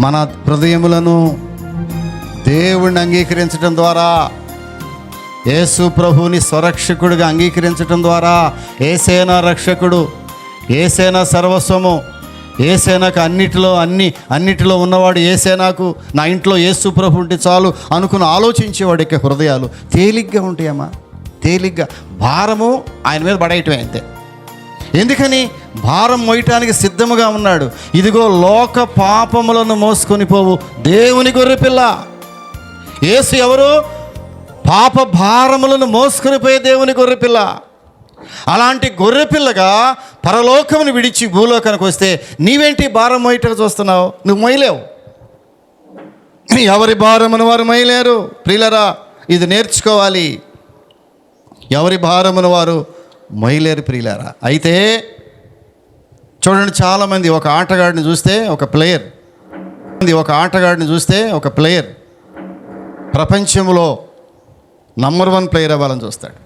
మన హృదయములను దేవుణ్ణి అంగీకరించడం ద్వారా యేసు ప్రభువుని స్వరక్షకుడిగా అంగీకరించడం ద్వారా ఏసేన రక్షకుడు ఏసేన సర్వస్వము ఏసేనాకు అన్నిటిలో అన్ని అన్నిటిలో ఉన్నవాడు ఏసేనాకు నా ఇంట్లో యేసు ప్రభు ఉంటే చాలు అనుకుని ఆలోచించేవాడు యొక్క హృదయాలు తేలిగ్గా ఉంటాయమ్మా. తేలిగ్గా. భారము ఆయన మీద పడేయటమే అంతే. ఎందుకని? భారం మోయటానికి సిద్ధముగా ఉన్నాడు. ఇదిగో లోక పాపములను మోసుకొని పోవు. దేవుని గొర్రెపిల్ల యేసు ఎవరు? పాప భారములను మోసుకొని పోయే దేవుని గొర్రెపిల్ల అలాంటి గొర్రెపిల్లగా పరలోకమును విడిచి భూలోకానికి వస్తే నీవేంటి భారం మోయటం చూస్తున్నావు? నువ్వు మొయ్యలేవు ఎవరి భారమును వారు మొయ్యలేరు ప్రియులరా ఇది నేర్చుకోవాలి. ఎవరి భారమును వారు మొయ్యలేరు ప్రియులారా. అయితే చూడండి చాలామంది ఒక ఆటగాడిని చూస్తే ఒక ప్లేయర్. ఒక ఆటగాడిని చూస్తే ఒక ప్లేయర్. ప్రపంచంలో నంబర్ వన్ ప్లేయర్ అవ్వాలని చూస్తాడు.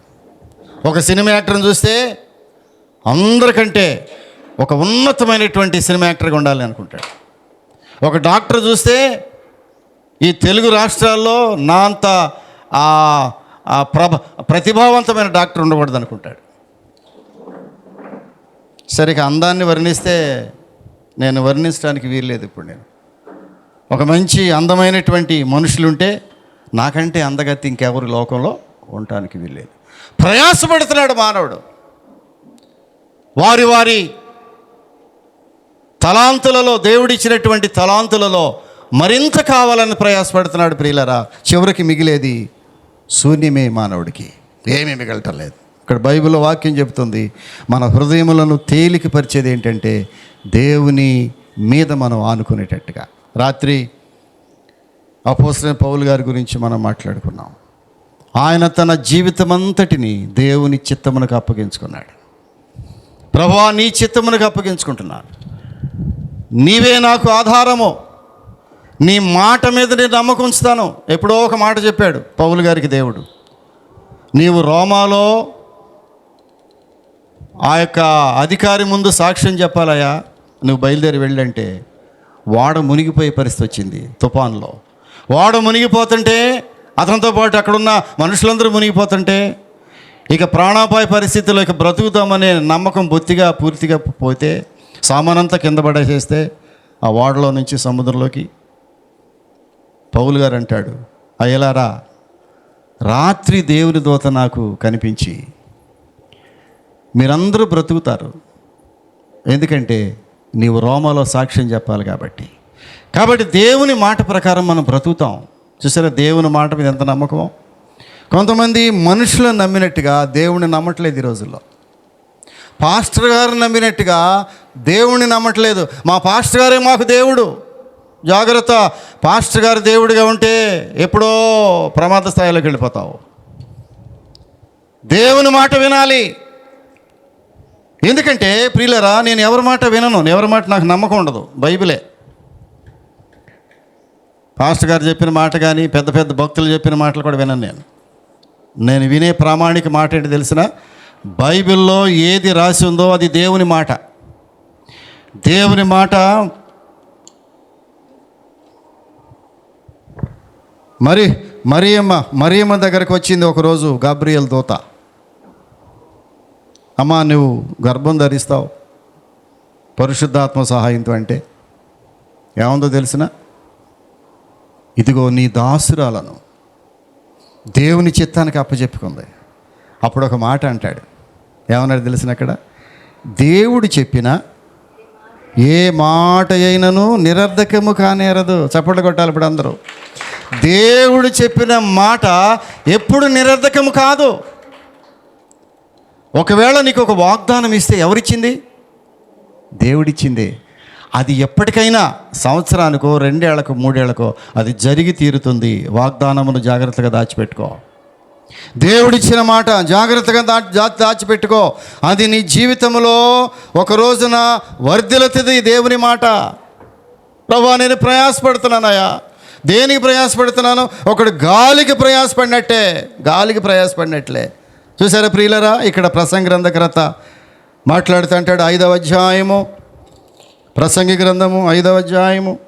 ఒక సినిమా యాక్టర్ని చూస్తే అందరికంటే ఒక ఉన్నతమైనటువంటి సినిమా యాక్టర్గా ఉండాలి అనుకుంటాడు. ఒక డాక్టర్ చూస్తే ఈ తెలుగు రాష్ట్రాల్లో నా అంత ప్రభ ప్రతిభావంతమైన డాక్టర్ ఉండకూడదు అనుకుంటాడు. సరిగా అందాన్ని వర్ణిస్తే నేను వర్ణించడానికి వీల్లేదు ఇప్పుడు నేను. ఒక మంచి అందమైనటువంటి మనుషులుంటే నాకంటే అందగతి ఇంకెవరు లోకంలో ఉండటానికి వీల్లేదు. ప్రయాసపడుతున్నాడు మానవుడు. వారి వారి తలాంతులలో దేవుడిచ్చినటువంటి తలాంతులలో మరింత కావాలని ప్రయాసపడుతున్నాడు ప్రియులరా. చివరికి మిగిలేది శూన్యమే మానవుడికి. ఏమీ మిగలటం లేదు. ఇక్కడ బైబిల్లో వాక్యం చెబుతుంది మన హృదయములను తేలికపరిచేది ఏంటంటే దేవుని మీద మనం ఆనుకునేటట్టుగా. రాత్రి అపోసరైన పౌలు గారి గురించి మనం మాట్లాడుకున్నాం. ఆయన తన జీవితమంతటిని దేవుని చిత్తమునకు అప్పగించుకున్నాడు. ప్రభా నీ చిత్తమునకు అప్పగించుకుంటున్నాను. నీవే నాకు ఆధారము. నీ మాట మీద నేను నమ్మకం ఉంచుతాను. ఎప్పుడో ఒక మాట చెప్పాడు పౌలు గారికి దేవుడు. నీవు రోమాలో ఆ యొక్క అధికారి ముందు సాక్ష్యం చెప్పాలయా నువ్వు బయలుదేరి వెళ్ళంటే వాడ మునిగిపోయే పరిస్థితి వచ్చింది తుఫాన్లో. వాడ మునిగిపోతుంటే అతనితో పాటు అక్కడున్న మనుషులందరూ మునిగిపోతుంటే ఇక ప్రాణాపాయ పరిస్థితుల్లో ఇక బ్రతుకుతామనే నమ్మకం బొత్తిగా పూర్తిగా పోతే సామానంతా కింద పడేసేస్తే ఆ వాడలో నుంచి సముద్రంలోకి పౌలు గారు అంటాడు అయ్యలారా రాత్రి దేవుని దూత నాకు కనిపించి మీరందరూ బ్రతుకుతారు. ఎందుకంటే నీవు రోమాలో సాక్ష్యం చెప్పాలి కాబట్టి. కాబట్టి దేవుని మాట ప్రకారం మనం బ్రతుకుతాం. చూసారా దేవుని మాట మీద ఎంత నమ్మకం? కొంతమంది మనుషులను నమ్మినట్టుగా దేవుని నమ్మట్లేదు ఈ రోజుల్లో. పాస్టర్ గారు నమ్మినట్టుగా దేవుణ్ణి నమ్మట్లేదు. మా పాస్టర్ గారే మాకు దేవుడు. జాగ్రత్త. పాస్టర్ గారు దేవుడిగా ఉంటే ఎప్పుడో ప్రమాద స్థాయిలోకి వెళ్ళిపోతావు. దేవుని మాట వినాలి. ఎందుకంటే ప్రియులరా నేను ఎవరి మాట వినను ఎవరి మాట నాకు నమ్మకం ఉండదు బైబిలే. పాస్టర్ గారు చెప్పిన మాట కానీ పెద్ద పెద్ద భక్తులు చెప్పిన మాటలు కూడా వినను నేను. నేను వినే ప్రామాణిక మాట ఏంటి తెలిసిన? బైబిల్లో ఏది రాసి ఉందో అది దేవుని మాట. దేవుని మాట మరి మరియమ్మ మరియమ్మ దగ్గరకు వచ్చింది ఒకరోజు గాబ్రియల్ దోత. అమ్మా నువ్వు గర్భం ధరిస్తావు. పరిశుద్ధాత్మ సహాయంతో అంటే ఏముందో తెలిసిన? ఇదిగో నీ దాసురాలను దేవుని చిత్తానికి అప్పచెప్పుకుంది అప్పుడు ఒక మాట అంటాడు. ఏమన్నాడు తెలిసిన అక్కడ? దేవుడు చెప్పిన ఏ మాట అయినను నిరర్ధకము కానేరదు. చప్పట్లు కొట్టాలి ఇప్పుడు అందరూ. దేవుడు చెప్పిన మాట ఎప్పుడు నిరర్ధకము కాదు. ఒకవేళ నీకు ఒక వాగ్దానం ఇస్తే ఎవరిచ్చింది? దేవుడిచ్చింది. అది ఎప్పటికైనా సంవత్సరానికో రెండేళ్ళకో మూడేళ్ళకో అది జరిగి తీరుతుంది. వాగ్దానమును జాగ్రత్తగా దాచిపెట్టుకో. దేవుడిచ్చిన మాట జాగ్రత్తగా దా దాచిపెట్టుకో. అది నీ జీవితంలో ఒక రోజున వర్ధిల్లుతుంది దేవుని మాట. ప్రభా నేను ప్రయాసపడుతున్నానయ్యా. దేనికి ప్రయాసపడుతున్నాను? ఒకడు గాలికి ప్రయాసపడినట్టే. గాలికి ప్రయాసపడినట్లే. చూసారా ప్రియులరా? ఇక్కడ ప్రసంగ గ్రంథకర్త మాట్లాడుతూ అంటాడు ఐదవ అధ్యాయము. ప్రసంగి గ్రంథము ఐదవ అధ్యాయము.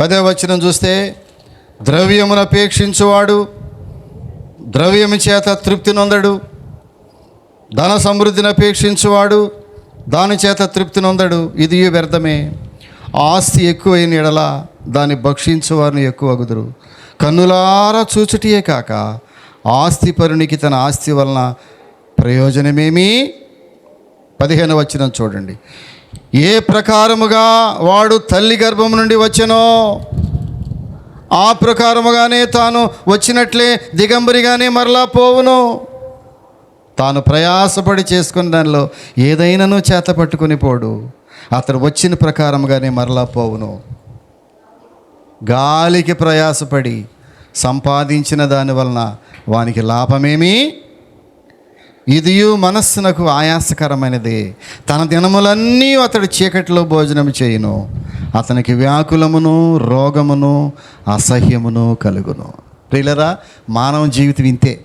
పదవ వచనం చూస్తే ద్రవ్యమును అపేక్షించువాడు ద్రవ్యము చేత తృప్తి నొందడు. ధన సమృద్ధిని అపేక్షించువాడు దాని చేత తృప్తి నొందడు. ఇది వ్యర్థమే. ఆస్తి ఎక్కువైన ఎడల దాన్ని భక్షించు వారిని ఎక్కువ అగుదురు. కన్నులారా చూచుటియే కాక ఆస్తి పరునికి తన ఆస్తి వలన ప్రయోజనమేమీ? పదిహేను వచ్చిన చూడండి. ఏ ప్రకారముగా వాడు తల్లి గర్భం నుండి వచ్చెనో ఆ ప్రకారముగానే తాను వచ్చినట్లే దిగంబరిగానే మరలా పోవును. తాను ప్రయాసపడి చేసుకున్న దానిలో ఏదైనాను చేత పట్టుకుని పోడు. అతడు వచ్చిన ప్రకారముగానే మరలా పోవును. గాలికి ప్రయాసపడి సంపాదించిన దాని వలన వానికి లాభమేమి? ఇదియు మనస్సునకు ఆయాసకరమైనది. తన దినములన్నీ అతడు చీకటిలో భోజనం చేయును. అతనికి వ్యాకులమును రోగమును అసహ్యమును కలుగును. ప్రియులరా మానవ జీవితం ఇంతే.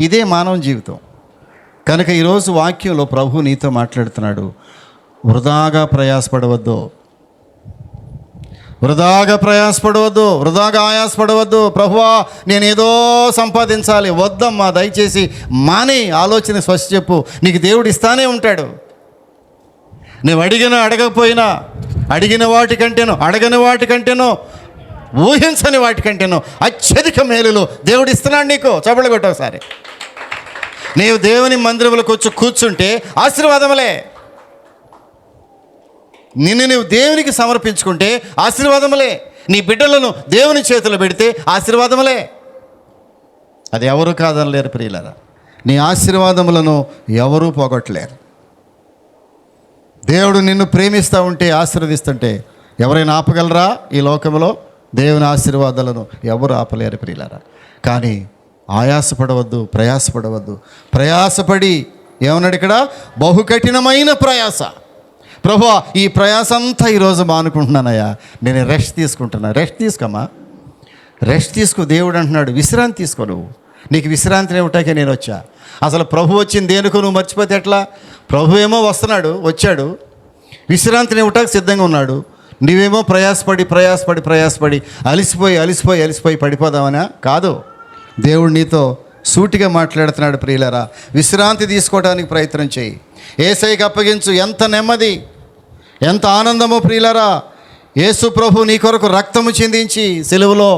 ఇదే మానవ జీవితం. కనుక ఈరోజు వాక్యంలో ప్రభు నీతో మాట్లాడుతున్నాడు. వృధాగా ప్రయాసపడవద్దు. వృధాగా ప్రయాసపడవద్దు వృధాగా ఆయాసపడవద్దు. ప్రభువా నేను ఏదో సంపాదించాలి వద్దమ్మా దయచేసి మాని ఆలోచన స్వచ్ఛ చెప్పు. నీకు దేవుడు ఇస్తానే ఉంటాడు. నువ్వు అడిగినా అడగకపోయినా అడిగిన వాటికంటేనో అడగని వాటికంటేనో ఊహించని వాటికంటేనో అత్యధిక మేలులు దేవుడు ఇస్తున్నాడు నీకు. చపలు కొట్టు ఒకసారి. నీవు దేవుని మందిరములకు వచ్చి కూర్చుంటే ఆశీర్వాదములే. నిన్ను నువ్వు దేవునికి సమర్పించుకుంటే ఆశీర్వాదములే. నీ బిడ్డలను దేవుని చేతిలో పెడితే ఆశీర్వాదములే. అది ఎవరు కాదనలేరు ప్రియులరా? నీ ఆశీర్వాదములను ఎవరూ పోగొట్టలేరు. దేవుడు నిన్ను ప్రేమిస్తూ ఉంటే ఆశీర్వదిస్తుంటే ఎవరైనా ఆపగలరా ఈ లోకంలో? దేవుని ఆశీర్వాదాలను ఎవరు ఆపలేరు ప్రియులరా? కానీ ఆయాసపడవద్దు ప్రయాసపడవద్దు. ప్రయాసపడి ఏమన్నాడు ఇక్కడ? బహు కఠినమైన ప్రయాస. ప్రభు ఈ ప్రయాస అంతా ఈరోజు మానుకుంటున్నానయ్యా. నేను రెస్ట్ తీసుకుంటున్నా. రెస్ట్ తీసుకోమా రెస్ట్ తీసుకో దేవుడు అంటున్నాడు విశ్రాంతి తీసుకో నువ్వు. నీకు విశ్రాంతిని ఇవ్వటాకే నేను వచ్చా. అసలు ప్రభు వచ్చింది దేనికో నువ్వు మర్చిపోతే ఎట్లా? ప్రభు ఏమో వస్తున్నాడు వచ్చాడు. విశ్రాంతిని ఇవ్వటానికి సిద్ధంగా ఉన్నాడు. నీవేమో ప్రయాసపడి ప్రయాసపడి ప్రయాసపడి అలిసిపోయి అలిసిపోయి అలిసిపోయి పడిపోదామనా? కాదు. దేవుడు నీతో సూటిగా మాట్లాడుతున్నాడు ప్రియులరా. విశ్రాంతి తీసుకోవడానికి ప్రయత్నం చేయి. ఏసైకి అప్పగించు ఎంత నెమ్మది. ఎంత ఆనందమో ప్రియులరా. యేసు ప్రభు నీ కొరకు రక్తము చిందించి సెలువులో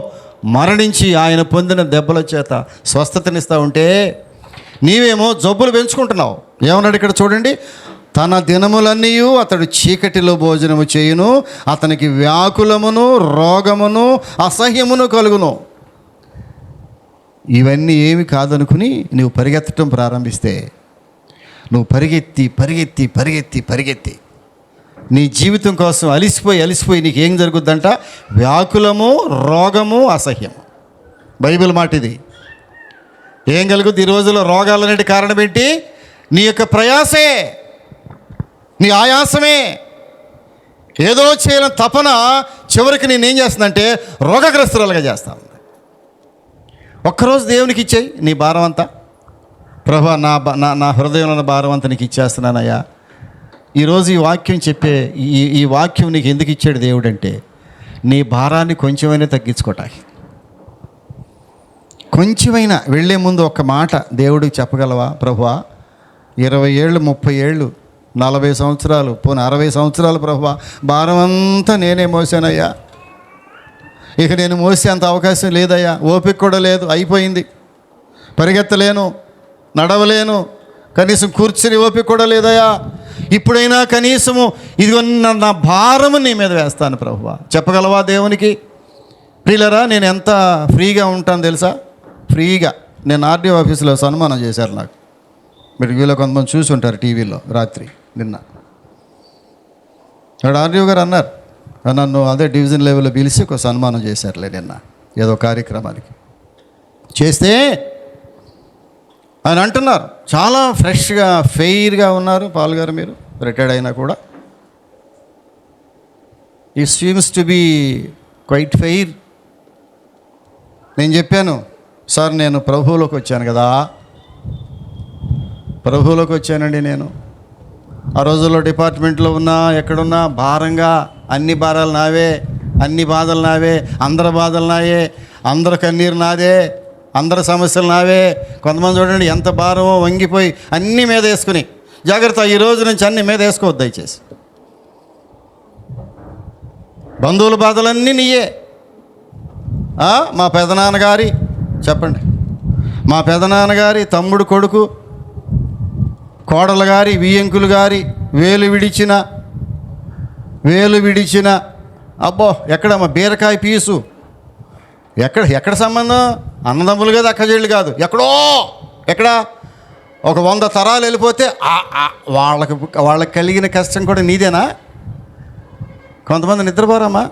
మరణించి ఆయన పొందిన దెబ్బల చేత స్వస్థతనిస్తూ ఉంటే నీవేమో జబ్బులు పెంచుకుంటున్నావు. ఏమన్నాడు ఇక్కడ చూడండి? తన దినములన్నీ అతడు చీకటిలో భోజనము చేయును అతనికి వ్యాకులమును రోగమును అసహ్యమును కలుగును. ఇవన్నీ ఏమి కాదనుకుని నువ్వు పరిగెత్తడం ప్రారంభిస్తే నువ్వు పరిగెత్తి పరిగెత్తి పరిగెత్తి పరిగెత్తి నీ జీవితం కోసం అలిసిపోయి అలిసిపోయి నీకు ఏం జరుగుద్దంట? వ్యాకులము రోగము అసహ్యము. బైబిల్ మాట ఇది. ఏం కలుగుద్ది ఈ రోజుల్లో రోగాలనేటి కారణం ఏంటి? నీ యొక్క ప్రయాసే నీ ఆయాసమే. ఏదో చేయలేని తపన చివరికి నేనేం చేస్తుందంటే రోగగ్రస్తురాలుగా చేస్తాను ఒక్కరోజు దేవునికి ఇచ్చేయి నీ భారం అంతా. ప్రభా నా బ- నా నా హృదయంలో భారం అంతా నీకు ఇచ్చేస్తున్నానయ్యా. ఈరోజు ఈ వాక్యం చెప్పే ఈ ఈ వాక్యం నీకు ఎందుకు ఇచ్చాడు దేవుడు అంటే నీ భారాన్ని కొంచెమైనా తగ్గించుకోటానికి. కొంచెమైనా వెళ్ళే ముందు ఒక మాట దేవుడికి చెప్పగలవా? ప్రభువా ఇరవై ఏళ్ళు ముప్పై ఏళ్ళు నలభై సంవత్సరాలు పోనీ అరవై సంవత్సరాలు ప్రభువా భారం అంతా నేనే మోసానయ్యా. ఇక నేను మోసే అంత అవకాశం లేదయ్యా. ఓపిక కూడా లేదు అయిపోయింది. పరిగెత్తలేను నడవలేను కనీసం కూర్చుని ఓపిక కూడా లేదయా ఇప్పుడైనా కనీసము ఇదిగో నా- నా భారము నీ మీద వేస్తాను ప్రభువా. చెప్పగలవా దేవునికి? ప్రియులరా నేను ఎంత ఫ్రీగా ఉంటాను తెలుసా? ఫ్రీగా. నేను ఆర్డీఓ ఆఫీస్లో సన్మానం చేశారు నాకు. మీరు వీళ్ళు కొంతమంది చూసి ఉంటారు టీవీలో రాత్రి నిన్న. అక్కడ ఆర్డీఓ గారు అన్నారు. నన్ను అదే డివిజన్ లెవెల్లో పిలిచి ఒక సన్మానం చేశారులే నిన్న ఏదో కార్యక్రమానికి. చేస్తే ఆయన అంటున్నారు. చాలా ఫ్రెష్గా ఫెయిర్గా ఉన్నారు పాల్ గారు మీరు రిటైర్డ్ అయినా కూడా. ఈ streams to be quite fair నేను చెప్పాను సార్ నేను ప్రభువులోకి వచ్చాను కదా. ప్రభువులోకి వచ్చానండి నేను. ఆ రోజుల్లో డిపార్ట్మెంట్లో ఉన్నా ఎక్కడున్నా భారంగా అన్ని భారాలు నావే అన్ని బాధలు నావే అందరి బాధలు నాయే అందరి కన్నీరు నాదే. అందరి సమస్యలు నావే. కొంతమంది చూడండి ఎంత భారమో వంగిపోయి అన్నీ మీద వేసుకుని. జాగ్రత్త ఈ రోజు నుంచి అన్ని మీద వేసుకోవద్దు దయచేసి. బంధువుల బాధలన్నీ నీయే. మా పెదనాన్నగారి చెప్పండి. మా పెదనాన్నగారి తమ్ముడు కొడుకు కోడలు గారి వియ్యంకులు గారి వేలు విడిచిన వేలు విడిచిన. అబ్బో ఎక్కడమ్మా బీరకాయ పీసు? ఎక్కడ ఎక్కడ సంబంధం? అన్నదమ్ములు కాదు అక్కజేళ్ళు కాదు. ఎక్కడో ఎక్కడ? ఒక వంద తరాలు వెళ్ళిపోతే వాళ్ళకి వాళ్ళకి కలిగిన కష్టం కూడా నీదేనా? కొంతమంది నిద్రపోరమ్మా.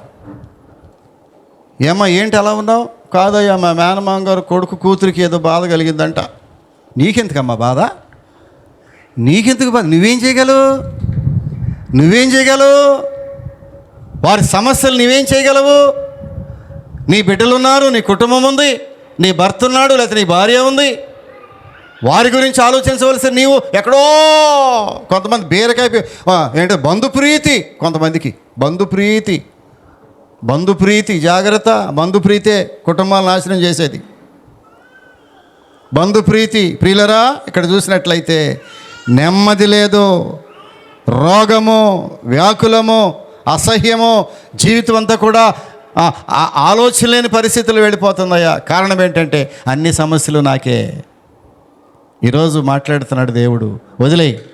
ఏమ్మా ఏంటి అలా ఉన్నావు? కాదయ్యా మా మేనమామ గారు కొడుకు కూతురికి ఏదో బాధ కలిగిందంట. నీకెందుకమ్మా బాధ? నీకెందుకు బాధ? నువ్వేం చేయగలవు? నువ్వేం చేయగలవు? వారి సమస్యలు నువ్వేం చేయగలవు? నీ బిడ్డలు ఉన్నారు నీ కుటుంబం ఉంది. నీ భర్త ఉన్నాడు లేకపోతే నీ భార్య ఉంది? వారి గురించి ఆలోచించవలసిన నీవు ఎక్కడో కొంతమంది బీరకాయ ఏంటో బంధుప్రీతి కొంతమందికి. బంధుప్రీతి బంధుప్రీతి జాగ్రత్త. బంధుప్రీతే కుటుంబాలు నాశనం చేసేది. బంధుప్రీతి ప్రియులరా ఇక్కడ చూసినట్లయితే నెమ్మది లేదు. రోగము వ్యాకులము అసహ్యము జీవితం అంతా కూడా ఆలోచన లేని పరిస్థితులు వెళ్ళిపోతుందయ్యా కారణం ఏంటంటే అన్ని సమస్యలు నాకే. ఈరోజు మాట్లాడుతున్నాడు దేవుడు. వదిలే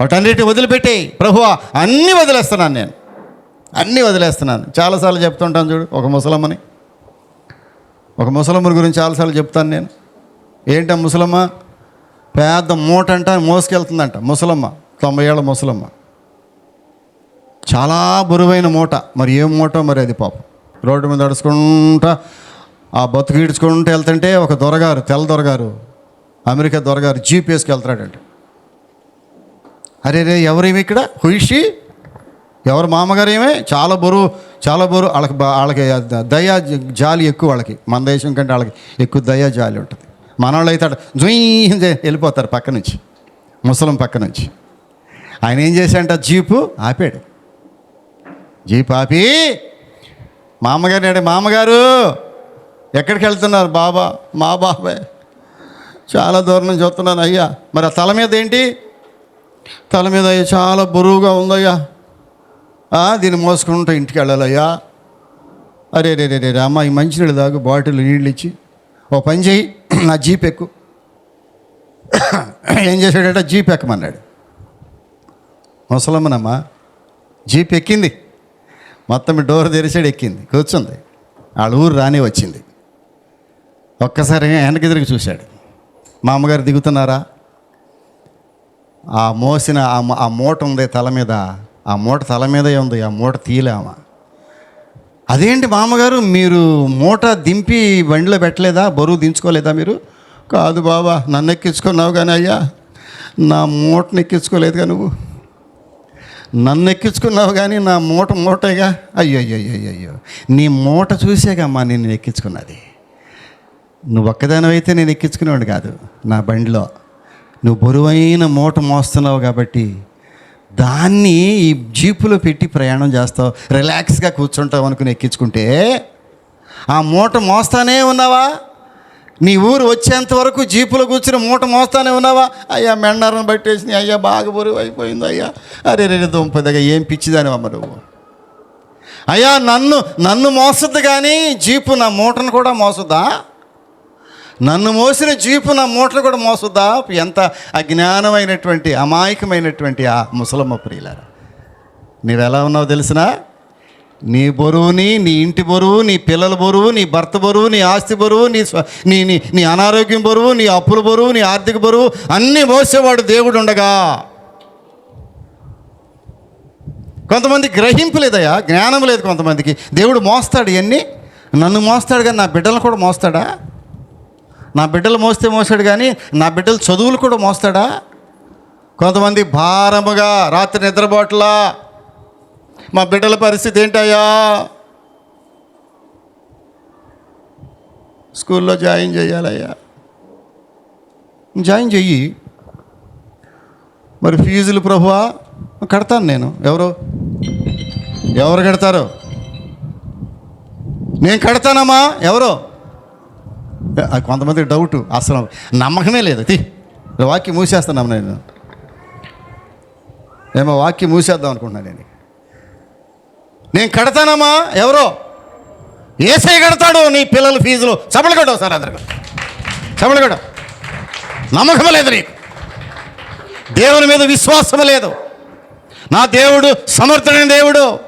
వాటన్నిటిని వదిలిపెట్టేయి. ప్రభువా అన్నీ వదిలేస్తున్నాను నేను. అన్నీ వదిలేస్తున్నాను. చాలాసార్లు చెప్తుంటాను చూడు ఒక ముసలమ్మని. ఒక ముసలమ్మని గురించి చాలాసార్లు చెప్తాను నేను. ఏంట ముసలమ్మ? పెద్ద మూట అంట మోసుకెళ్తుందంట ముసలమ్మ. తొంభై ఏళ్ళ ముసలమ్మ. చాలా బరువైన మూట. మరి ఏం మూట మరి అది పాపం. రోడ్డు మీద నడుచుకుంటా ఆ బతుకు ఈడ్చుకుంటూ వెళ్తుంటే ఒక దొరగారు తెల్ల దొరగారు అమెరికా దొరగారు జీప్ వేసుకెళ్తాడంట అరే రే ఎవరేమి ఇక్కడ? హుయిషి ఎవరు మామగారు ఏమే చాలా బరువు చాలా బరువు. వాళ్ళకి వాళ్ళకి దయా జాలి ఎక్కువ వాళ్ళకి. మన దేశం కంటే వాళ్ళకి ఎక్కువ దయా జాలి ఉంటుంది. మన వాళ్ళు అయితే జుయ్ వెళ్ళిపోతారు పక్క నుంచి. ముసలం పక్క నుంచి. ఆయన ఏం చేశాడంట? జీపు ఆపాడు. జీప్ మా మామగారిని అడిగి మామగారు ఎక్కడికి వెళ్తున్నారు బాబా? మా బాబాయ్ చాలా దూరం నుంచి వస్తున్నాను అయ్యా. మరి ఆ తల మీద ఏంటి? తల మీద అయ్యా చాలా బరువుగా ఉందయ్యా. దీన్ని మోసుకుంటూ ఇంటికి వెళ్ళాలయ్యా. అరే రే రే రే రే, అమ్మ ఈ మంచినీళ్ళు తాగు బాటిల్ నీళ్ళు ఇచ్చి. ఓ పని చేయి నా జీప్ ఎక్కు. ఏం చేశాడంటే జీప్ ఎక్కమన్నాడు. ముసలమ్మనమ్మా జీప్ ఎక్కింది. మొత్తం డోర్ తెరిచాడు ఎక్కింది. కూర్చుంది. వాళ్ళ ఊరు రాని వచ్చింది. ఒక్కసారి వెనక్కి తిరిగి చూశాడు. మా అమ్మగారు దిగుతున్నారా? ఆ మోసిన ఆ ఆ మూట ఉంది తల మీద. ఆ మూట తల మీదే ఉంది. ఆ మూట తీయలేమా అదేంటి మామగారు మీరు మూట దింపి బండిలో పెట్టలేదా? బరువు దించుకోలేదా మీరు? కాదు బాబా నన్ను ఎక్కించుకున్నావు కానీ అయ్యా నా మూటను ఎక్కించుకోలేదుగా నువ్వు. నన్ను ఎక్కించుకున్నావు కానీ నా మూట మూటేగా? అయ్యో అయ్యో అయ్యో అయ్యో నీ మూట చూసేగమ్మా నేను ఎక్కించుకున్నది. నువ్వు ఒక్కదానివైతే నేను ఎక్కించుకునేవాడు కాదు. నా బండిలో. నువ్వు బరువైన మూట మోస్తున్నావు కాబట్టి దాన్ని ఈ జీపులో పెట్టి ప్రయాణం చేస్తావు. రిలాక్స్గా కూర్చుంటావు అనుకుని ఎక్కించుకుంటే ఆ మూట మోస్తానే ఉన్నావా? నీ ఊరు వచ్చేంత వరకు జీపులో కూర్చుని మూట మోస్తానే ఉన్నావా? అయ్యా మెండారం పట్టేసింది అయ్యా బాగా బరువు అయిపోయింది అయ్యా. అరే రే దుంపదిగా ఏం పిచ్చిదానివమ్మ నువ్వు? అయ్యా నన్ను నన్ను మోసద్దు కానీ జీపు నా మూటను కూడా మోసద్దా? నన్ను మోసిన జీపు నా మూటలు కూడా మోసద్దా? ఎంత అజ్ఞానమైనటువంటి అమాయకమైనటువంటి ఆ ముసలమ్మ ప్రియులారా. నీవెలా ఉన్నావు తెలిసినా? నీ బరువుని నీ ఇంటి బరువు నీ పిల్లల బరువు నీ భర్త బరువు నీ ఆస్తి బరువు నీ స్వ- నీ నీ నీ అనారోగ్యం బరువు నీ అప్పుల బరువు నీ ఆర్థిక బరువు అన్నీ మోసేవాడు దేవుడు ఉండగా. కొంతమంది గ్రహింపు లేదయ్యా జ్ఞానం లేదు కొంతమందికి. దేవుడు మోస్తాడు ఇవన్నీ నన్ను మోస్తాడు కానీ నా బిడ్డలను కూడా మోస్తాడా? నా బిడ్డలు మోస్తే మోస్తాడు కానీ నా బిడ్డల చదువులు కూడా మోస్తాడా? కొంతమంది భారముగా రాత్రి నిద్రపోట్లా మా బిడ్డల పరిస్థితి ఏంటయ్యా? స్కూల్లో జాయిన్ చేయాలయ్యా. జాయిన్ చెయ్యి. మరి ఫీజులు ప్రభువా? కడతాను నేను. ఎవరు? ఎవరు కడతారు? నేను కడతానమ్మా. ఎవరు? కొంతమంది డౌట్. అసలు నమ్మకమే లేదు. తీ వాక్యం మూసేస్తున్నాం నేను. ఏమో వాక్యం మూసేద్దాం అనుకుంటున్నాను నేను. నేను కడతానమ్మా ఎవరో? ఏసై కడతాడు నీ పిల్లల ఫీజులు? చపలు కట్టవు సార్ అందరు చపలు కట్టవు నమ్మకం లేదు నీకు. దేవుని మీద విశ్వాసం లేదు. నా దేవుడు సమర్థుడైన దేవుడు.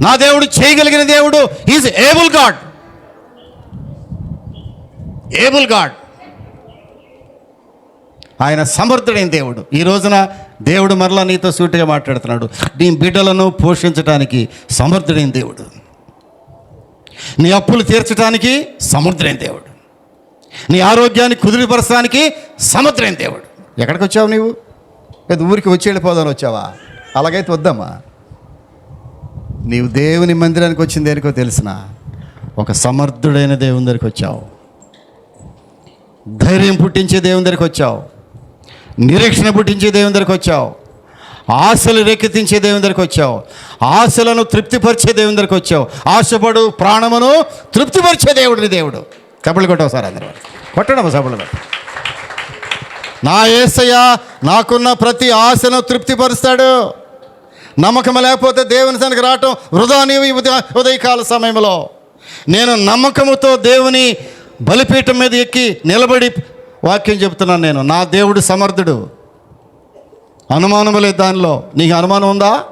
నా దేవుడు చేయగలిగిన దేవుడు. Is able God able God ఆయన సమర్థుడైన దేవుడు. ఈ రోజున దేవుడు మరలా నీతో సూటిగా మాట్లాడుతున్నాడు. నీ బిడ్డలను పోషించడానికి సమర్థుడైన దేవుడు. నీ అప్పులు తీర్చడానికి సమర్థుడైన దేవుడు. నీ ఆరోగ్యాన్ని కుదిరిపరచడానికి సమర్థుడైన దేవుడు. ఎక్కడికి వచ్చావు నీవు? లేదు ఊరికి వచ్చి వెళ్ళిపోదాని వచ్చావా? అలాగైతే వద్దామా నీవు దేవుని మందిరానికి వచ్చిన దేనికో తెలిసిన ఒక సమర్థుడైన దేవుని దగ్గరికి వచ్చావు. ధైర్యం పుట్టించే దేవుని దగ్గరికి వచ్చావు. నిరీక్షణ పుట్టించే దేవుని దగ్గరికి వచ్చావు. ఆశలు రేకెత్తించే దేవుని దగ్గరికి వచ్చావు. ఆశలను తృప్తిపరిచే దేవుని దగ్గరికి వచ్చావు. ఆశపడు ప్రాణమును తృప్తిపరిచే దేవుడిని దేవుడు. కబులు కొట్టవు సార్ అందరూ. కొట్టడం సబులు నా ఏసయ్య నాకున్న ప్రతి ఆశను తృప్తిపరుస్తాడు. నమ్మకం లేకపోతే దేవుని సనికి రావటం వృధా నీవు ఉదయ ఉదయకాల సమయంలో. నేను నమ్మకముతో దేవుని బలిపీఠం మీద ఎక్కి నిలబడి వాక్యం చెప్తున్నాను నేను. నా దేవుడు సమర్థుడు. అనుమానం లేదు దానిలో. నీకు అనుమానం ఉందా?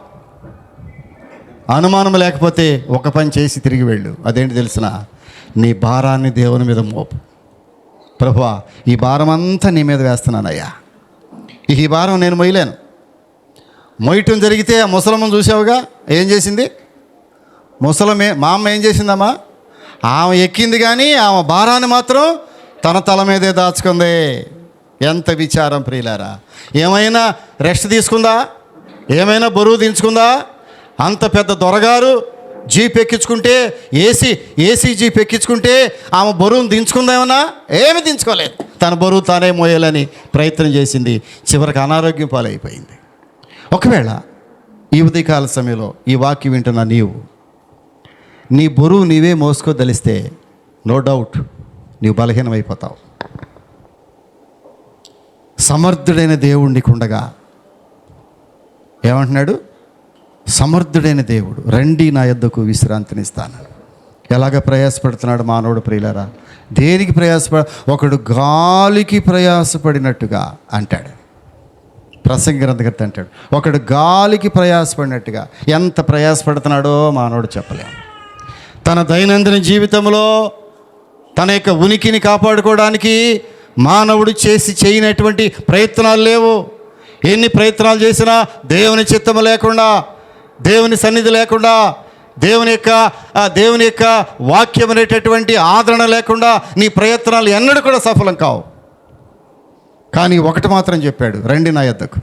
అనుమానం లేకపోతే ఒక పని చేసి తిరిగి వెళ్ళు. అదేంటి తెలిసిన? నీ భారాన్ని దేవుని మీద మోపు. ప్రభువా ఈ భారం అంతా నీ మీద వేస్తున్నానయ్యా. ఈ భారం నేను మొయ్యలేను. మొయ్యటం జరిగితే ఆ ముసలమ్మను చూసావుగా? ఏం చేసింది? ముసలమే మా అమ్మ ఏం చేసిందమ్మా? ఆమె ఎక్కింది కానీ ఆమె భారాన్ని మాత్రం తన తల మీదే దాచుకుంది. ఎంత విచారం ప్రియులారా. ఏమైనా రెస్ట్ తీసుకుందా? ఏమైనా బరువు దించుకుందా? అంత పెద్ద దొరగారు జీప్ ఎక్కించుకుంటే ఏసీ ఏసీ జీప్ ఎక్కించుకుంటే ఆమె బరువును దించుకుందామన్నా ఏమి దించుకోలేదు. తన బరువు తానే మోయాలని ప్రయత్నం చేసింది. చివరికి అనారోగ్యం పాలైపోయింది. ఒకవేళ ఈ ఉదయకాల సమయంలో ఈ వాక్యం వింటున్న నీవు నీ బరువు నీవే మోసుకోదలిస్తే నో డౌట్ నీవు బలహీనమైపోతావు. సమర్థుడైన దేవుడు నీకుండగా. ఏమంటున్నాడు? సమర్థుడైన దేవుడు రండి నా యొద్దకు విశ్రాంతినిస్తాను ఎలాగ ప్రయాసపడుతున్నాడు మానవుడు ప్రియులరా? దేనికి ప్రయాసపడ ఒకడు గాలికి ప్రయాసపడినట్టుగా అంటాడు. ప్రసంగ గ్రంథకర్త అంటాడు. ఒకడు గాలికి ప్రయాసపడినట్టుగా. ఎంత ప్రయాసపడుతున్నాడో మానవుడు చెప్పలేము తన దైనందిన జీవితంలో తన యొక్క ఉనికిని కాపాడుకోవడానికి మానవుడు చేసి చేయనటువంటి ప్రయత్నాలు లేవు. ఎన్ని ప్రయత్నాలు చేసినా దేవుని చిత్తము లేకుండా దేవుని సన్నిధి లేకుండా దేవుని యొక్క దేవుని యొక్క వాక్యం అనేటటువంటి ఆదరణ లేకుండా నీ ప్రయత్నాలు ఎన్నడూ కూడా సఫలం కావు. కానీ ఒకటి మాత్రం చెప్పాడు రండి నా యొద్దకు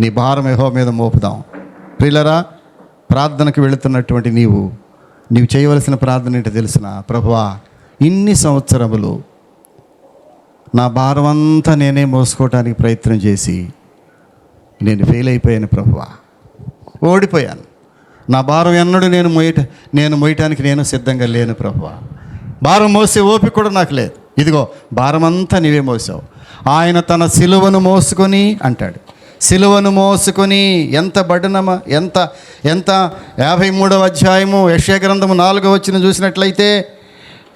నీ భారం యహో మీద మోపుదాం. ప్రియులరా ప్రార్థనకు వెళుతున్నటువంటి నీవు నీవు చేయవలసిన ప్రార్థన ఏంటో తెలిసిన? ప్రభువా ఇన్ని సంవత్సరములు నా భారం అంతా నేనే మోసుకోవడానికి ప్రయత్నం చేసి నేను ఫెయిల్ అయిపోయాను ప్రభువా. ఓడిపోయాను. నా భారం ఎన్నడూ నేను మోయట నేను మోయటానికి నేను సిద్ధంగా లేను ప్రభువా. భారం మోసే ఓపిక కూడా నాకు లేదు. ఇదిగో భారం అంతా నీవే మోసావు. ఆయన తన సిలువను మోసుకొని అంటాడు. సిలువను మోసుకొని ఎంత బడనమా ఎంత ఎంత యాభై మూడవ అధ్యాయము యక్షగ్రంథము నాలుగో వచ్చిన చూసినట్లయితే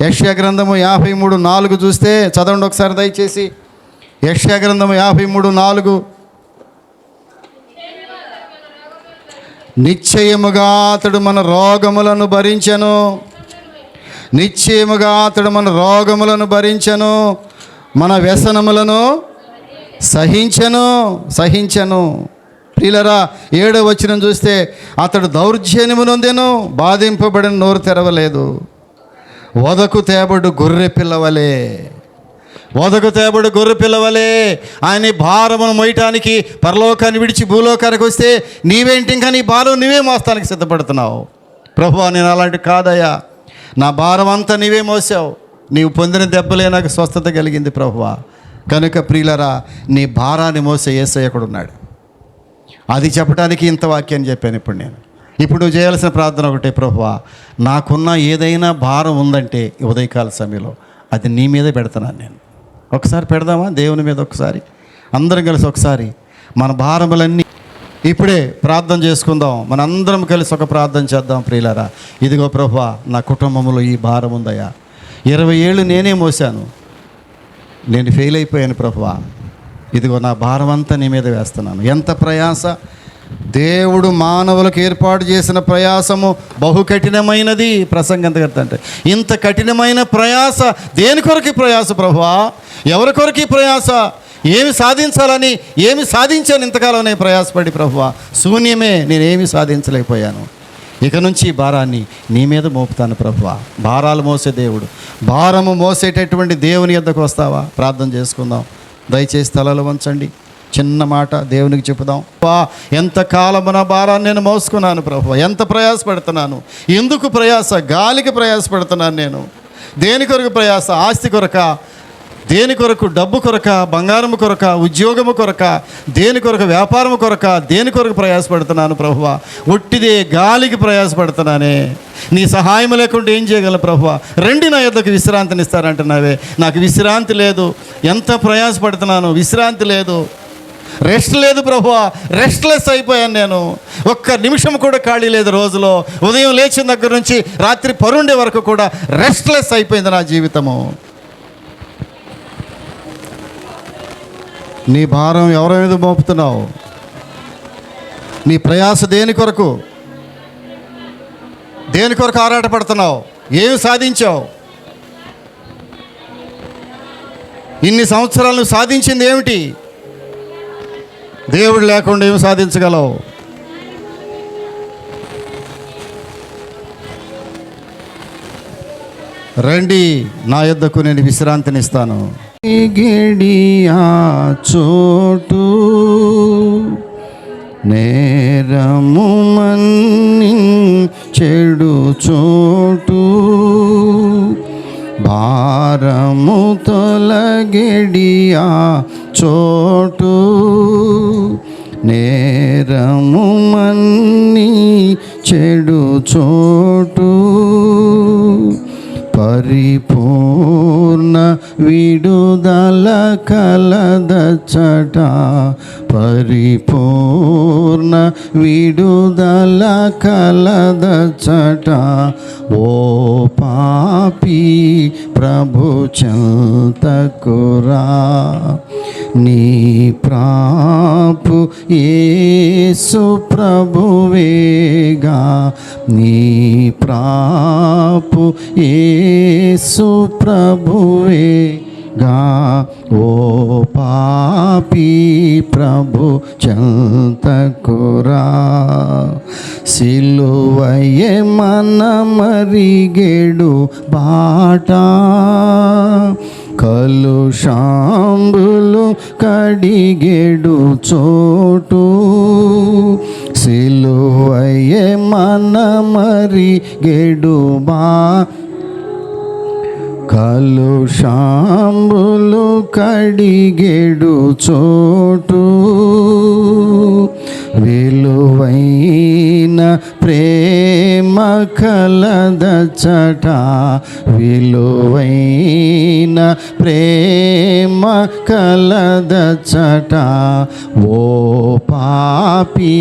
యశ్యా గ్రంథము యాభై మూడు నాలుగు చూస్తే చదవండి ఒకసారి దయచేసి. యశ్యా గ్రంథము యాభై మూడు నాలుగు. నిశ్చయముగా అతడు మన రోగములను భరించను. నిశ్చయముగా అతడు మన రోగములను భరించను. మన వ్యసనములను సహించెను సహించను. ప్రియులరా ఏడో వచ్చిన చూస్తే అతడు దౌర్జన్యము నొందెను బాధింపబడిన నోరు తెరవలేదు. వదకు తేబడు గొర్రె పిల్లవలే. వదకు తేబడు గొర్రె పిల్లవలే. ఆయన భారమును మోయటానికి పరలోకాన్ని విడిచి భూలోకానికి వస్తే నీవేంటి ఇంకా నీ భారం నీవే మోస్తానికి సిద్ధపడుతున్నావు? ప్రభు నేను అలాంటి కాదయ్యా. నా భారం అంతా నీవే మోసావు. నీవు పొందిన దెబ్బలే నాకు స్వస్థత కలిగింది ప్రభువా. కనుక ప్రియులరా నీ భారాన్ని మోసే ఏసయ్య కూడా ఉన్నాడు అది చెప్పడానికి ఇంత వాక్యాన్ని చెప్పాను ఇప్పుడు నేను. ఇప్పుడు నువ్వు చేయాల్సిన ప్రార్థన ఒకటే ప్రభువా. నాకున్న ఏదైనా భారం ఉందంటే ఉదయకాల సమయంలో అది నీ మీదే పెడుతున్నాను నేను. ఒకసారి పెడదామా? దేవుని మీద ఒకసారి. అందరం కలిసి ఒకసారి మన భారములన్నీ ఇప్పుడే ప్రార్థన చేసుకుందాం. మన అందరం కలిసి ఒక ప్రార్థన చేద్దాం ప్రియులరా. ఇదిగో ప్రభా నా కుటుంబంలో ఈ భారం ఉందయ్యా. ఇరవై ఏళ్ళు నేనే మోసాను. నేను ఫెయిల్ అయిపోయాను ప్రభువా. ఇదిగో నా భారం అంతా నీ మీద వేస్తున్నాను. ఎంత ప్రయాస దేవుడు మానవులకు ఏర్పాటు చేసిన ప్రయాసము బహు కఠినమైనది ప్రసంగంతకర్త అంటే ఇంత కఠినమైన ప్రయాస దేని కొరకు ప్రయాస ప్రభువా? ఎవరి కొరకు ఈ ప్రయాస? ఏమి సాధించాలని ఏమి సాధించాను ఇంతకాలం నేను ప్రయాసపడి ప్రభువా? శూన్యమే నేనేమి సాధించలేకపోయాను. ఇక నుంచి ఈ భారాన్ని నీ మీద మోపుతాను ప్రభువా. భారాలు మోసే దేవుడు. భారము మోసేటటువంటి దేవుని యొద్దకు వస్తావా? ప్రార్థన చేసుకుందాం. దయచేసి తలలు వంచండి. చిన్న మాట దేవునికి చెప్పుదాం బా ఎంత నా భారాన్ని నేను మోసుకున్నాను ప్రభు. ఎంత ప్రయాసపడుతున్నాను. ఎందుకు ప్రయాస? గాలికి ప్రయాసపడుతున్నాను నేను. దేని కొరకు ప్రయాస? ఆస్తి కొరక దేని కొరకు? డబ్బు కొరక బంగారము కొరక ఉద్యోగము కొరక దేని కొరకు? వ్యాపారము కొరక దేని కొరకు ప్రయాసపడుతున్నాను ప్రభువ ఒట్టిదే గాలికి ప్రయాసపడుతున్నానే. నీ సహాయం లేకుండా ఏం చేయగలను ప్రభువ రెండు నా యొక్కకు విశ్రాంతిని ఇస్తారంటున్నావే నాకు విశ్రాంతి లేదు. ఎంత ప్రయాసపడుతున్నాను? విశ్రాంతి లేదు. రెస్ట్ లేదు ప్రభా రెస్ట్లెస్ అయిపోయాను నేను. ఒక్క నిమిషం కూడా ఖాళీ లేదు రోజులో. ఉదయం లేచిన దగ్గర నుంచి రాత్రి పరుండే వరకు కూడా రెస్ట్లెస్ అయిపోయింది నా జీవితము. నీ భారం ఎవరి మీద మోపుతున్నావు? నీ ప్రయాస దేని కొరకు? దేని కొరకు ఆరాటపడుతున్నావు? ఏమి సాధించావు? ఇన్ని సంవత్సరాలు సాధించింది ఏమిటి? దేవుడు లేకుండా ఏమి సాధించగలవు? రండి నా యొద్దకు నేను విశ్రాంతినిస్తాను. గిడియా చోటు నేరము మన్ని చెడు చోటు భారము తొలగిడియా చోటు నేరము మన్ని చెడు చోటు. పరిపూర్ణ విడుదల కలదచ్చట పరిపూర్ణ విడుదల కలదచ్చట ఓ పాపి ప్రభు చంతకురా. నీ ప్రాపు ఏసు ప్రభువేగా నీ ప్రాపు యేసు ప్రభువేగా ఓ పాపి ప్రభు చంతకురా. సిలువయే మన మరిగేడు బాటా కలుషాంబులు కడిగేడు చోటు. సిలువయే మన మరిగేడు బా కలుషాంబులు కడిగెడు చోటు. విలువైన ప్రేమ కలదచట విలువైన ప్రేమ కలదచట ఓ పాపి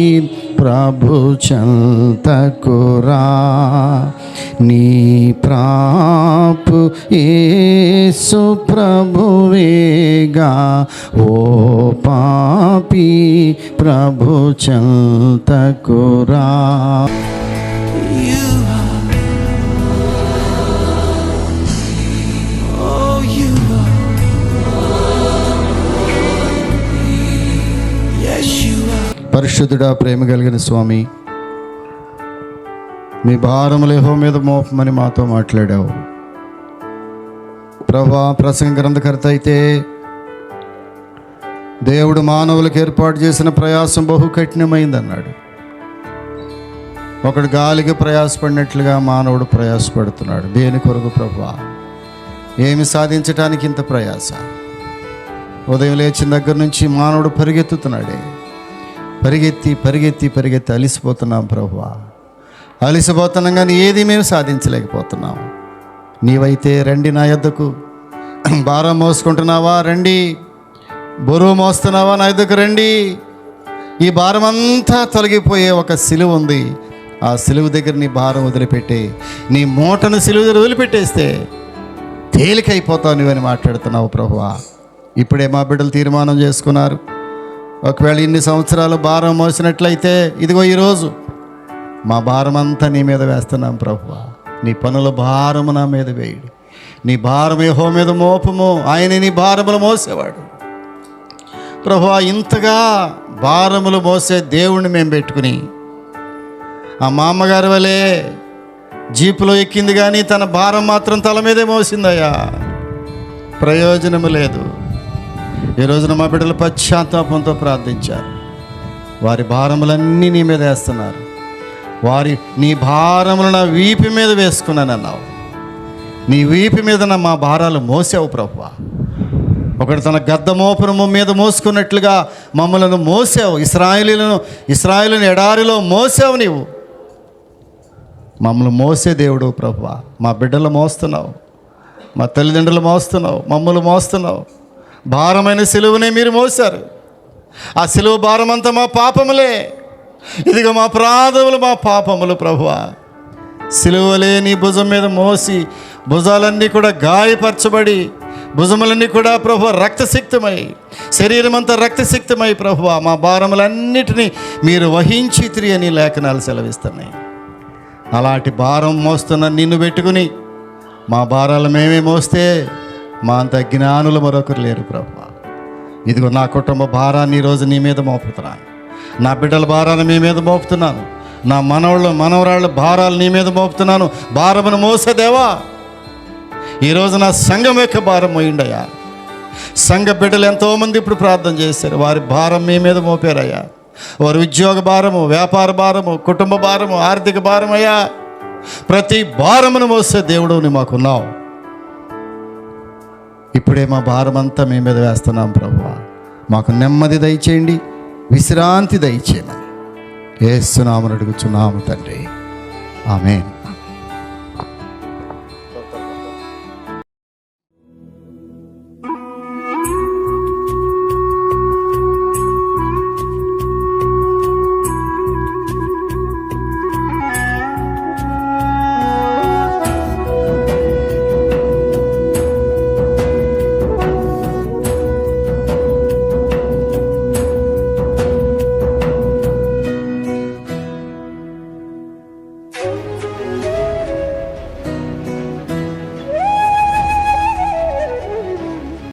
ప్రభు చంతకురా నీ ప్రాపు ఏసు ప్రభువేగా. ఓ పాపి ప్రభు చంతకురా పరిశుద్ధుడా ప్రేమ కలిగిన స్వామి మీ భారములేహో మీద మోపమని మాతో మాట్లాడావు. ప్రభా ప్రసంగ గ్రంథకర్త అయితే దేవుడు మానవులకు ఏర్పాటు చేసిన ప్రయాసం బహు కఠినమైందన్నాడు. ఒకడు గాలికి ప్రయాసపడినట్లుగా మానవుడు ప్రయాసపడుతున్నాడు. దేని కొరకు ప్రభా? ఏమి సాధించటానికి ఇంత ప్రయాస? ఉదయం లేచిన దగ్గర నుంచి మానవుడు పరిగెత్తుతున్నాడే. పరిగెత్తి పరిగెత్తి పరిగెత్తి అలిసిపోతున్నాం ప్రభువా. అలిసిపోతున్నాం కానీ ఏది మేము సాధించలేకపోతున్నాం. నీవైతే రండి నా యొద్దకు. భారం మోసుకుంటున్నావా? రండి. బరువు మోస్తున్నావా? నా యొద్దకు రండి. ఈ భారం అంతా తొలగిపోయే ఒక సిలువ ఉంది. ఆ సిలువ దగ్గర నీ భారం వదిలిపెట్టి నీ మూటను సిలువ దగ్గర వదిలిపెట్టేస్తే తేలికైపోతావు నువ్వని మాట్లాడుతున్నావు ప్రభువా. ఇప్పుడే మా బిడ్డలు తీర్మానం చేసుకున్నారు. ఒకవేళ ఇన్ని సంవత్సరాలు భారం మోసినట్లయితే ఇదిగో ఈరోజు మా భారం అంతా నీ మీద వేస్తున్నాం ప్రభు నీ పనుల భారము నా మీద వేయుడు. నీ భారం ఏహో మీద మోపము. ఆయన నీ భారములు మోసేవాడు. ప్రభు ఇంతగా భారములు మోసే దేవుణ్ణి మేము పెట్టుకుని ఆ మా అమ్మగారి వలె జీపులో ఎక్కింది కానీ తన భారం మాత్రం తల మీదే మోసిందయ్యా. ప్రయోజనము లేదు. ఈ రోజున మా బిడ్డలు పశ్చాత్తాపంతో ప్రార్థించారు. వారి భారములన్నీ నీ మీద వేస్తున్నారు. వారి నీ భారములు నా వీపి మీద వేసుకున్నాను అన్నావు నీ వీపి మీద నా మా భారాలు మోసావు ప్రభు ఒకడు తన గద్ద మోపురము మీద మోసుకున్నట్లుగా మమ్మలను మోసావు. ఇస్రాయిలీలను ఇస్రాయిలను ఎడారిలో మోసావు నీవు. మమ్మల్ని మోసే దేవుడు ప్రభు మా బిడ్డలు మోస్తున్నావు. మా తల్లిదండ్రులు మోస్తున్నావు. మమ్మల్ని మోస్తున్నావు. భారమైన సెలువునే మీరు మోశారు. ఆ సిలువ భారమంతా మా పాపములే. ఇదిగో మా ప్రాధములు మా పాపములు ప్రభువా. సిలువలే నీ భుజం మీద మోసి భుజాలన్నీ కూడా గాయపరచబడి భుజములన్నీ కూడా ప్రభు రక్తసిక్తమై శరీరం అంతా రక్తసిక్తమై ప్రభు మా భారములన్నిటినీ మీరు వహించి తిరిగి అని లేఖనాలు సెలవిస్తున్నాయి. అలాంటి భారం మోస్తున్న నిన్ను పెట్టుకుని మా భారాలు మేమే మోస్తే మా అంత జ్ఞానులు మరొకరు లేరు ప్రభు. ఇదిగో నా కుటుంబ భారాన్ని ఈరోజు నీ మీద మోపుతున్నాను. నా బిడ్డల భారాన్ని మీ మీద మోపుతున్నాను. నా మనవాళ్ళ మనవరాళ్ళ భారాలు నీ మీద మోపుతున్నాను. భారమును మోసదేవా ఈరోజు నా సంఘం యొక్క భారం మోయిండయ్యా. సంఘ బిడ్డలు ఎంతోమంది ఇప్పుడు ప్రార్థన చేశారు. వారి భారం మీ మీద మోపారయ్యా. వారి ఉద్యోగ భారము వ్యాపార భారము కుటుంబ భారము ఆర్థిక భారం అయ్యా ప్రతి భారమును మోసే దేవుడు నీ మాకున్నావు. ఇప్పుడే మా భారమంతా మీ మీద వేస్తున్నాం ప్రభు. మాకు నెమ్మది దయచేయండి విశ్రాంతి దయచేయమని ఏస్తున్నామని అడుగుచున్నాము తండ్రి. ఆమె